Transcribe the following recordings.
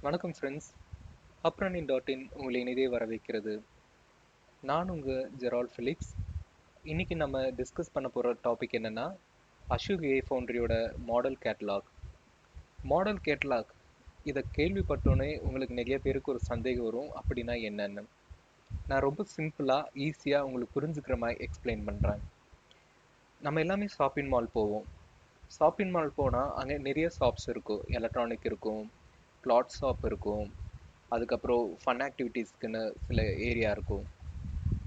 வணக்கம் friends அப்ரனின் dot in உங்களை இனிதே வரவேற்கிறது. நான் உங்கள் ஜெரால் ஃபிலிப்ஸ் இன்றைக்கி நம்ம டிஸ்கஸ் பண்ண போகிற டாபிக் என்னென்னா அஷோக் ஏ ஃபவுண்ட்ரியோட மாடல் கேட்லாக் மாடல் கேட்லாக் இதை கேள்விப்பட்டோன்னே உங்களுக்கு நிறைய பேருக்கு ஒரு சந்தேகம் வரும். அப்படின்னா என்னென்னு? நான் ரொம்ப சிம்பிளாக ஈஸியாக உங்களுக்கு புரிஞ்சுக்கிற மாதிரி எக்ஸ்பிளைன் பண்ணுறேன் நம்ம எல்லாமே ஷாப்பிங் மால் போவோம். ஷாப்பிங் மால் போனால் அங்கே நிறைய ஷாப்ஸ் இருக்கும். எலக்ட்ரானிக் இருக்கும் கிளாத் ஷாப் இருக்கும். அதுக்கப்புறம் ஃபன் ஆக்டிவிட்டீஸ்க்குன்னு சில ஏரியா இருக்கும்.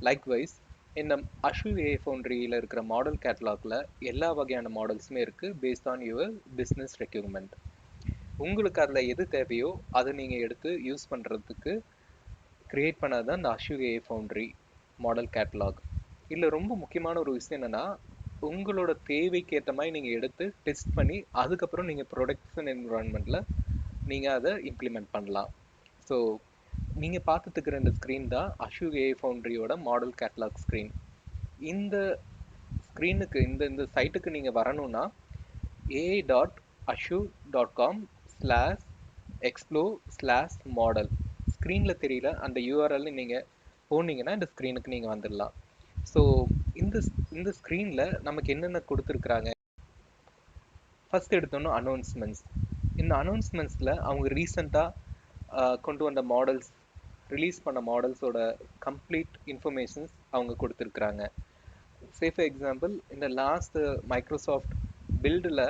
லைக்வைஸ் இந்த அஷு ஏ ஃபவுண்ட்ரியில் இருக்கிற மாடல் கேட்லாகில் எல்லா வகையான மாடல்ஸுமே இருக்குது based on your business requirement உங்களுக்கு அதில் எது தேவையோ அதை நீங்கள் எடுத்து யூஸ் பண்ணுறதுக்கு க்ரியேட் பண்ணது தான் இந்த Ashu A foundry model catalogue இதில் ரொம்ப முக்கியமான ஒரு விஷயம் என்னென்னா உங்களோட தேவைக்கு ஏற்ற மாதிரி நீங்கள் எடுத்து டெஸ்ட் பண்ணி அதுக்கப்புறம் நீங்கள் ப்ரொடக்ஷன் என்விரான்மெண்ட்டில் நீங்கள் அதை இம்ப்ளிமெண்ட் பண்ணலாம். ஸோ நீங்கள் பார்த்துட்டுக்கிற இந்த ஸ்க்ரீன் தான் அஷு ஏ ஃபவுண்ட்ரியோட மாடல் கேட்லாக் ஸ்க்ரீன் இந்த ஸ்க்ரீனுக்கு இந்த இந்த சைட்டுக்கு நீங்கள் வரணும்னா AI dot Azure dot com slash explore slash model ஸ்க்ரீனில் தெரியல. அந்த யூஆர்எல் நீங்கள் போனீங்கன்னா இந்த ஸ்க்ரீனுக்கு நீங்கள் வந்துடலாம். ஸோ இந்த இந்த ஸ்க்ரீனில் நமக்கு என்னென்ன கொடுத்துருக்குறாங்க? ஃபஸ்ட் எடுத்தோன்னா அனௌன்ஸ்மெண்ட்ஸ் இந்த அனௌன்ஸ்மெண்ட்ஸில் அவங்க ரீசெண்டாக கொண்டு வந்த மாடல்ஸ் ரிலீஸ் பண்ண மாடல்ஸோட கம்ப்ளீட் இன்ஃபர்மேஷன்ஸ் அவங்க கொடுத்துருக்குறாங்க. சே ஃபார் எக்ஸாம்பிள் இந்த லாஸ்ட் மைக்ரோசாஃப்ட் பில்டில்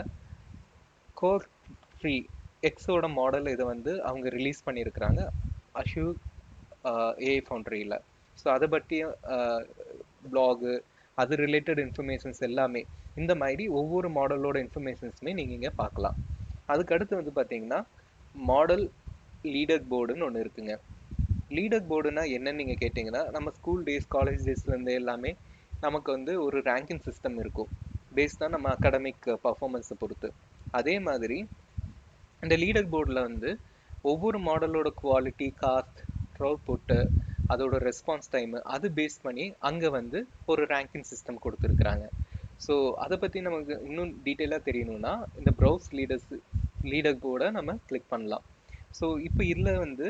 கோர் ஃப்ரீ எக்ஸோட மாடல் இதை வந்து அவங்க ரிலீஸ் பண்ணியிருக்கிறாங்க. அஷு ஏஐ ஃபவுண்டரியில் ஸோ அதை பற்றியும் ப்ளாகு அது ரிலேட்டட் இன்ஃபர்மேஷன்ஸ் எல்லாமே இந்த மாதிரி ஒவ்வொரு மாடலோட இன்ஃபர்மேஷன்ஸுமே நீங்கள் இங்கே பார்க்கலாம் அதுக்கு அடுத்து வந்து பார்த்தீங்கன்னா மாடல் லீடர் போர்டுன்னு ஒன்று இருக்குங்க. லீடர் போர்டுனா என்னன்னு நீங்கள் கேட்டிங்கன்னா நம்ம ஸ்கூல் டேஸ் காலேஜ் டேஸ்லேருந்து எல்லாமே நமக்கு வந்து ஒரு ரேங்கிங் சிஸ்டம் இருக்கும். பேஸ் தான் நம்ம அகாடமிக் பர்ஃபார்மன்ஸை பொறுத்து. அதே மாதிரி இந்த லீடர் போர்டில் வந்து ஒவ்வொரு மாடலோட குவாலிட்டி காஸ்ட் த்ரோபுட்டு அதோட ரெஸ்பான்ஸ் டைமு அது பேஸ் பண்ணி அங்கே வந்து ஒரு ரேங்கிங் சிஸ்டம் கொடுத்துருக்குறாங்க. ஸோ அதை பற்றி நமக்கு இன்னும் டீட்டெயிலாக தெரியணும்னா இந்த ப்ரௌஸ் லீடர்ஸ் லீடர் கூட நம்ம கிளிக் பண்ணலாம். ஸோ இப்போ இதில் வந்து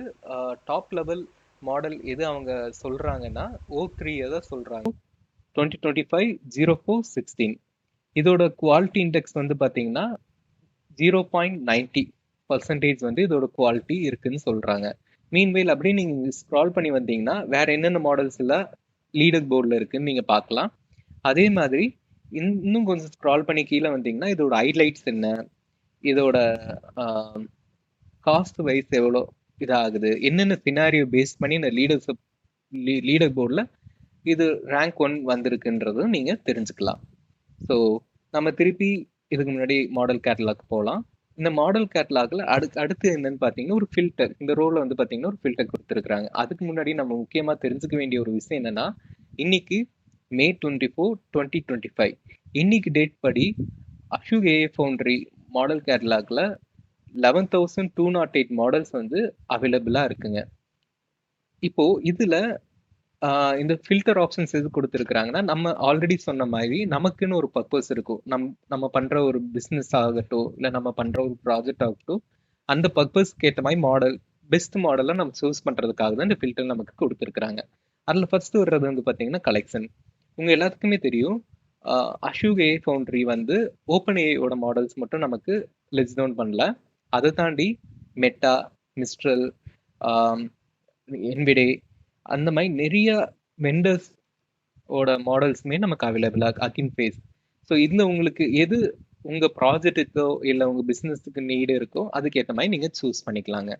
டாப் லெவல் மாடல் எது அவங்க சொல்கிறாங்கன்னா ஓ த்ரீயை தான் சொல்கிறாங்க twenty twenty five zero four sixteen இதோட குவாலிட்டி இண்டெக்ஸ் வந்து பார்த்தீங்கன்னா ஜீரோ பாயிண்ட் நைன்ட்டி பர்சன்டேஜ் வந்து இதோட குவாலிட்டி இருக்குன்னு சொல்கிறாங்க மீன்வெயில் அப்படியே நீங்கள் ஸ்க்ரால் பண்ணி வந்தீங்கன்னா வேற என்னென்ன மாடல்ஸ் எல்லாம் லீடர் போர்டில் இருக்குன்னு நீங்கள் பார்க்கலாம். அதே மாதிரி இன்னும் கொஞ்சம் ஸ்க்ரால் பண்ணி கீழே வந்தீங்கன்னா இதோட ஹைலைட்ஸ் என்ன? இதோட காஸ்ட் வைஸ் எவ்வளோ இதாகுது? என்னென்ன சினாரியோ பேஸ் பண்ணி இந்த லீடர்ஸ் லீடர் போர்டில் இது ரேங்க் ஒன் வந்திருக்குன்றதும் நீங்கள் தெரிஞ்சுக்கலாம். ஸோ நம்ம திருப்பி இதுக்கு முன்னாடி மாடல் கேட்டலாக் போகலாம் இந்த மாடல் கேட்லாக்ல அடுத்து அடுத்து என்னன்னு பார்த்தீங்கன்னா ஒரு ஃபில்டர் இந்த ரோல வந்து பார்த்தீங்கன்னா ஒரு ஃபில்டர் கொடுத்துருக்காங்க அதுக்கு முன்னாடி நம்ம முக்கியமாக தெரிஞ்சுக்க வேண்டிய ஒரு விஷயம் என்னன்னா இன்னைக்கு May twenty four twenty twenty five இன்னைக்கு டேட் படி அஷு ஏ foundry model கேட்லாக்ல eleven thousand two naught eight models வந்து அவைலபிளாக இருக்குங்க. இப்போ இதில் இந்த ஃபில்டர் ஆப்ஷன்ஸ் எது கொடுத்துருக்குறாங்கன்னா நம்ம ஆல்ரெடி சொன்ன மாதிரி நமக்குன்னு ஒரு பர்பஸ் இருக்கும். நம் நம்ம பண்ணுற ஒரு பிஸ்னஸ் ஆகட்டும் இல்லை நம்ம பண்ணுற ஒரு ப்ராஜெக்ட் ஆகட்டும் அந்த பர்பஸ்க்கு ஏற்ற மாதிரி மாடல் பெஸ்ட் மாடலை நம்ம சூஸ் பண்ணுறதுக்காக தான் இந்த ஃபில்டர் நமக்கு கொடுத்துருக்குறாங்க. அதில் ஃபர்ஸ்ட் வர்றது வந்து பார்த்தீங்கன்னா கலெக்ஷன் உங்கள் எல்லாத்துக்குமே தெரியும் அஷூக் ஏ ஃபவுண்ட்ரி வந்து ஓப்பன் ஏயோட மாடல்ஸ் மட்டும் நமக்கு லெஸ் டவுன் பண்ணல. அதை தாண்டி மெட்டா மிஸ்ட்ரல் என்விடே அந்த மாதிரி நிறைய வெண்டர்ஸ் ஓட மாடல்ஸுமே நமக்கு அவைலபிளாக அக்கின் ஃபேஸ் ஸோ இதில் உங்களுக்கு எது உங்கள் ப்ராஜெக்ட்டுக்கோ இல்லை உங்கள் பிஸ்னஸுக்கு நீடு இருக்கோ அதுக்கேற்ற மாதிரி நீங்கள் சூஸ் பண்ணிக்கலாங்க.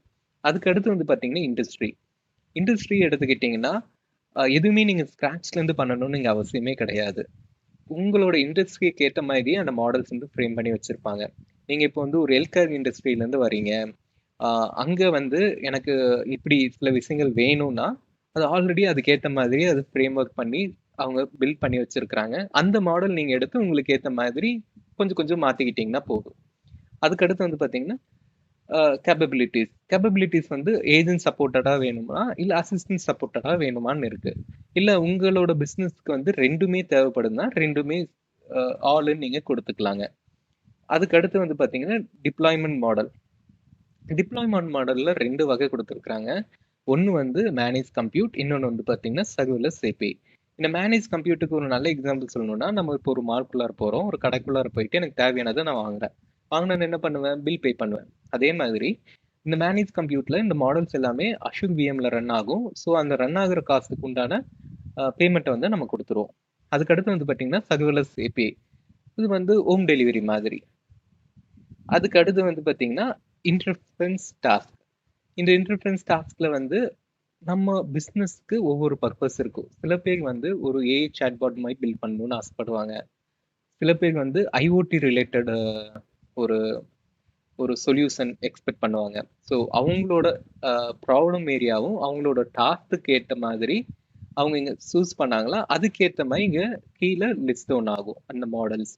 அதுக்கு அடுத்து வந்து பார்த்தீங்கன்னா இண்டஸ்ட்ரி இண்டஸ்ட்ரி எடுத்துக்கிட்டிங்கன்னா எதுவுமே நீங்கள் ஸ்க்ராட்ச்லேருந்து பண்ணணும்னு நீங்கள் அவசியமே கிடையாது. உங்களோட இண்டஸ்ட்ரிக்கு ஏற்ற மாதிரி அந்த மாடல்ஸ் வந்து ஃப்ரேம் பண்ணி வச்சுருப்பாங்க. நீங்கள் இப்போ வந்து ஒரு ஹெல்த்கேர் இண்டஸ்ட்ரியிலேருந்து வரீங்க அங்கே வந்து எனக்கு இப்படி சில விஷயங்கள் வேணும்னா அது ஆல்ரெடி அதுக்கேற்ற மாதிரி அது ஃப்ரேம் ஒர்க் பண்ணி அவங்க பில்ட் பண்ணி வச்சிருக்கிறாங்க. அந்த மாடல் நீங்கள் எடுத்து உங்களுக்கு ஏற்ற மாதிரி கொஞ்சம் கொஞ்சம் மாற்றிக்கிட்டிங்கன்னா போதும். அதுக்கடுத்து வந்து பார்த்தீங்கன்னா கேப்பபிலிட்டிஸ் கேப்பபிலிட்டிஸ் வந்து ஏஜென்ட் சப்போர்ட்டடாக வேணுமா? இல்லை அசிஸ்டன்ட் சப்போர்ட்டடாக வேணுமான்னு இருக்கு. இல்லை உங்களோட பிஸ்னஸ்க்கு வந்து ரெண்டுமே தேவைப்படுதுன்னா ரெண்டுமே ஆல்னு நீங்கள் கொடுத்துக்கலாங்க. அதுக்கு அடுத்து வந்து பார்த்தீங்கன்னா டிப்ளாய்மெண்ட் மாடல் டிப்ளாய்மெண்ட் மாடலில் ரெண்டு வகை கொடுத்துருக்குறாங்க. ஒன்று வந்து மேனேஜ் கம்ப்யூட் இன்னொன்று வந்து பார்த்தீங்கன்னா சர்வர்லெஸ் சேபி இந்த மேனேஜ் கம்ப்யூட்டுக்கு ஒரு நல்ல எக்ஸாம்பிள் சொல்லணும்னா நம்ம இப்போ ஒரு மார்க்குள்ளார போகிறோம் ஒரு கடைக்குள்ளார போயிட்டு எனக்கு தேவையானதை நான் வாங்குறேன். வாங்கினது என்ன பண்ணுவேன்? பில் பே பண்ணுவேன். அதே மாதிரி இந்த மேனேஜ் கம்ப்யூட்டில் இந்த மாடல்ஸ் எல்லாமே அஷூர் விஎம்ல ரன் ஆகும். ஸோ அந்த ரன் ஆகிற காசுக்கு உண்டான பேமெண்ட்டை வந்து நம்ம கொடுத்துருவோம். அதுக்கடுத்து வந்து பார்த்தீங்கன்னா சர்வர்லெஸ் ஏபிஐ இது வந்து ஹோம் டெலிவரி மாதிரி. அதுக்கு அடுத்து வந்து பார்த்தீங்கன்னா இன்டர்ஃபரன்ஸ் டாஸ்க் இந்த இன்டர்ஃபரன்ஸ் டாஸ்கில் வந்து நம்ம பிஸ்னஸ்க்கு ஒவ்வொரு பர்பஸ் இருக்கும். சில பேர் வந்து ஒரு ஏ சாட்பாட் மாதிரி பில்ட் பண்ணணும்னு ஆசைப்படுவாங்க. சில பேர் வந்து ஐஓடி ரிலேட்டட் ஒரு ஒரு சொல்யூஷன் எக்ஸ்பெக்ட் பண்ணுவாங்க. ஸோ அவங்களோட ப்ராப்ளம் ஏரியாவும் அவங்களோட டாஸ்க்கு ஏற்ற மாதிரி அவங்க இங்கே சூஸ் பண்ணாங்களா அதுக்கேற்ற மாதிரி இங்கே கீழே லிஸ்ட் ஒன்று ஆகும். அந்த மாடல்ஸ்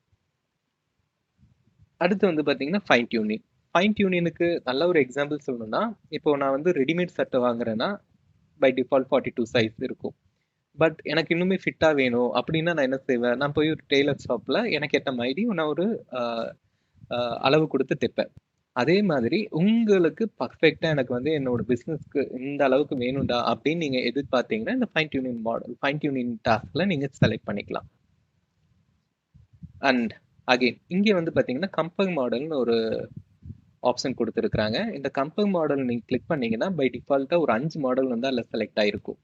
அடுத்து வந்து பார்த்தீங்கன்னா ஃபைன் டியூனிங் ஃபைன் டியூனியனுக்கு நல்ல ஒரு எக்ஸாம்பிள் சொல்லணும்னா இப்போ நான் வந்து ரெடிமேட் சட்டை வாங்குறேன்னா by default forty two size இருக்கும். பட் எனக்கு இன்னுமே ஃபிட்டாக வேணும் அப்படின்னா நான் என்ன செய்வேன்? நான் போய் ஒரு டெய்லர் ஷாப்பில் எனக்கு ஏற்ற மாதிரி நான் ஒரு அளவு கொடுத்து தைப்பேன். அதே மாதிரி உங்களுக்கு பர்ஃபெக்டாக எனக்கு வந்து என்னோட பிஸ்னஸ்க்கு இந்த அளவுக்கு வேணும்டா அப்படின்னு நீங்கள் எதிர்பார்த்தீங்கன்னா இந்த fine tuning model fine tuning டாஸ்கில் நீங்கள் செலக்ட் பண்ணிக்கலாம். அண்ட் அகெயின் இங்கே வந்து பார்த்தீங்கன்னா கம்பங் மாடல்னு ஒரு ஆப்ஷன் கொடுத்துருக்குறாங்க. இந்த கம்பங் மாடல் நீங்கள் கிளிக் பண்ணீங்கன்னா பை டிஃபால்ட்டாக ஒரு அஞ்சு மாடல் வந்து அதில் செலக்ட் ஆகிருக்கும்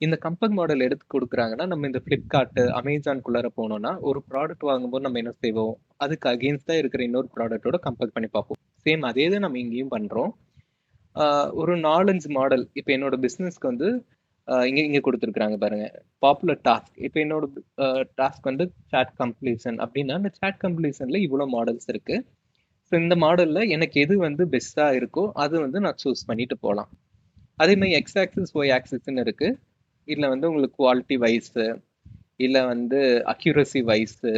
இந்த கம்பங் மாடல் எடுத்து கொடுக்குறாங்கன்னா நம்ம இந்த ஃப்ளிப்கார்ட்டு அமேசான்குள்ளார போனோம்னா ஒரு ப்ராடக்ட் வாங்கும்போது நம்ம என்ன செய்வோம்? அதுக்கு அகேன்ஸ்டாக இருக்கிற இன்னொரு ப்ராடக்ட்டோட கம்பேர் பண்ணி பார்ப்போம். சேம் அதே தான் நம்ம இங்கேயும் பண்ணுறோம் ஒரு நாலஞ்சு மாடல் இப்போ என்னோட பிஸ்னஸ்க்கு வந்து இங்கே இங்கே கொடுத்துருக்குறாங்க பாருங்க. பாப்புலர் டாஸ்க் இப்போ என்னோட டாஸ்க் வந்து சாட் கம்ப்ளீஷன் அப்படின்னா அந்த சாட் கம்ப்ளீஷனில் இவ்வளோ மாடல்ஸ் இருக்குது ஸோ இந்த மாடலில் எனக்கு எது வந்து பெஸ்ட்டாக இருக்கோ அது வந்து நான் சூஸ் பண்ணிட்டு போகலாம் அதே மாதிரி எக்ஸ் ஆக்சிஸ் ஒய் ஆக்சிஸ்ன்னு இருக்குது இதில் வந்து உங்களுக்கு குவாலிட்டி வைஸு இல்லை வந்து அக்யூரசி வைஸு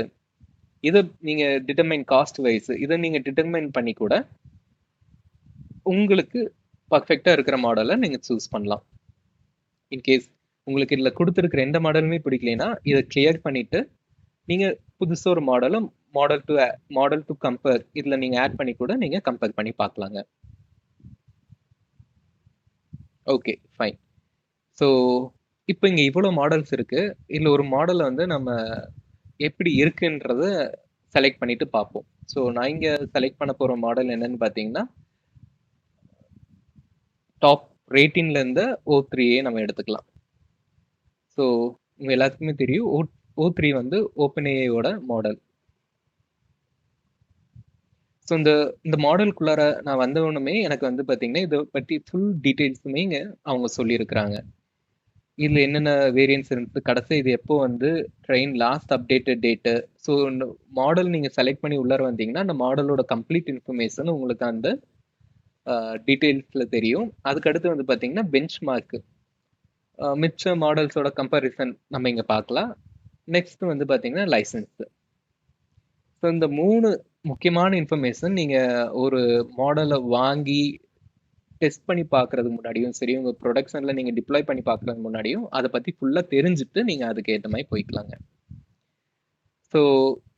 இதை நீங்கள் டிட்டர்மைன் காஸ்ட் வைஸ் இதை நீங்கள் டிட்டர்மைன் பண்ணி கூட உங்களுக்கு பர்ஃபெக்டாக இருக்கிற மாடலை நீங்கள் சூஸ் பண்ணலாம். இன்கேஸ் உங்களுக்கு இதில் கொடுத்துருக்குற எந்த மாடலுமே பிடிக்கலைன்னா இதை கிளியர் பண்ணிவிட்டு நீங்கள் புதுசாக ஒரு மாடலும் model to model to compare இதில் நீங்கள் ஆட் பண்ணி கூட நீங்கள் கம்பேர் பண்ணி பார்க்கலாங்க. ஓகே ஃபைன் ஸோ இப்போ இங்கே இவ்வளோ மாடல்ஸ் இருக்குது இதில் ஒரு மாடலை வந்து நம்ம எப்படி இருக்குன்றத செலக்ட் பண்ணிட்டு பார்ப்போம். ஸோ நான் இங்கே செலக்ட் பண்ண போகிற மாடல் என்னன்னு பார்த்தீங்கன்னா டாப் ரேட்டிங்லேருந்து ஓ த்ரீயே நம்ம எடுத்துக்கலாம். ஸோ உங்கள் எல்லாத்துக்குமே தெரியும். ஓ ஓ த்ரீ வந்து ஓப்பன் ஏஐயோட மாடல் ஸோ இந்த இந்த மாடலுக்குள்ளார நான் வந்தவனுமே எனக்கு வந்து பார்த்தீங்கன்னா இதை பற்றி ஃபுல் டீட்டெயில்ஸுமே இங்கே அவங்க சொல்லியிருக்கிறாங்க. இதில் என்னென்ன வேரியன்ஸ் இருந்து கடைசி இது எப்போ வந்து train last updated date so இந்த மாடல் நீங்கள் செலக்ட் பண்ணி உள்ளார வந்தீங்கன்னா அந்த மாடலோட கம்ப்ளீட் இன்ஃபர்மேஷன் உங்களுக்கு அந்த டீட்டெயில்ஸில் தெரியும். அதுக்கடுத்து வந்து பார்த்தீங்கன்னா பெஞ்ச் மார்க்கு மிச்ச மாடல்ஸோட கம்பேரிசன் நம்ம இங்கே பார்க்கலாம் நெக்ஸ்ட் வந்து பார்த்தீங்கன்னா லைசன்ஸு ஸோ இந்த மூணு முக்கியமான இன்ஃபர்மேஷன் நீங்கள் ஒரு மாடலை வாங்கி டெஸ்ட் பண்ணி பார்க்கறதுக்கு முன்னாடியும் சரி உங்கள் ப்ரொடக்ஷனில் நீங்கள் டிப்ளாய் பண்ணி பார்க்கறதுக்கு முன்னாடியும் அதை பற்றி ஃபுல்லாக தெரிஞ்சுட்டு நீங்கள் அதுக்கு ஏற்ற மாதிரி போய்க்கலாங்க. ஸோ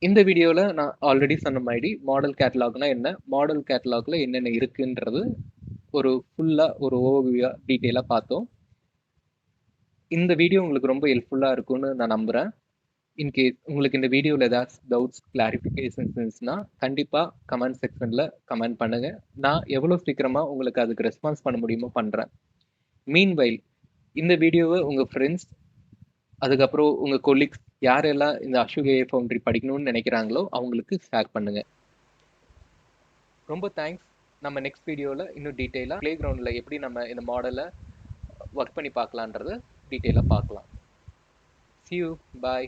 இந்த வீடியோவில் நான் ஆல்ரெடி சொன்ன மாதிரி மாடல் கேட்டலாக்னா என்ன? மாடல் கேட்டலாகில் என்னென்ன இருக்குன்றது ஒரு ஃபுல்லாக ஒரு ஓவியாக டீட்டெயிலாக பார்த்தோம். இந்த வீடியோ உங்களுக்கு ரொம்ப ஹெல்ப்ஃபுல்லாக இருக்கும்னு நான் நம்புகிறேன் இன்கேஸ் உங்களுக்கு இந்த வீடியோவில் ஏதாவது டவுட்ஸ் கிளாரிஃபிகேஷன்ஸ் இருந்துச்சுன்னா கண்டிப்பாக கமெண்ட் செக்ஷனில் கமெண்ட் பண்ணுங்கள் நான் எவ்வளோ சீக்கிரமாக உங்களுக்கு அதுக்கு ரெஸ்பான்ஸ் பண்ண முடியுமோ பண்ணுறேன் மீன் வைல் இந்த வீடியோவை உங்கள் ஃப்ரெண்ட்ஸ் அதுக்கப்புறம் உங்கள் கொலீக்ஸ் யாரெல்லாம் இந்த அஷுகே ஃபவுண்ட்ரி படிக்கணும்னு நினைக்கிறாங்களோ அவங்களுக்கு ஷேர் பண்ணுங்கள் ரொம்ப தேங்க்ஸ் நம்ம நெக்ஸ்ட் வீடியோவில் இன்னும் டீட்டெயிலாக ப்ளே கிரவுண்டில் எப்படி நம்ம இந்த மாடலை ஒர்க் பண்ணி பார்க்கலான்றத டீட்டெயிலாக பார்க்கலாம். See you bye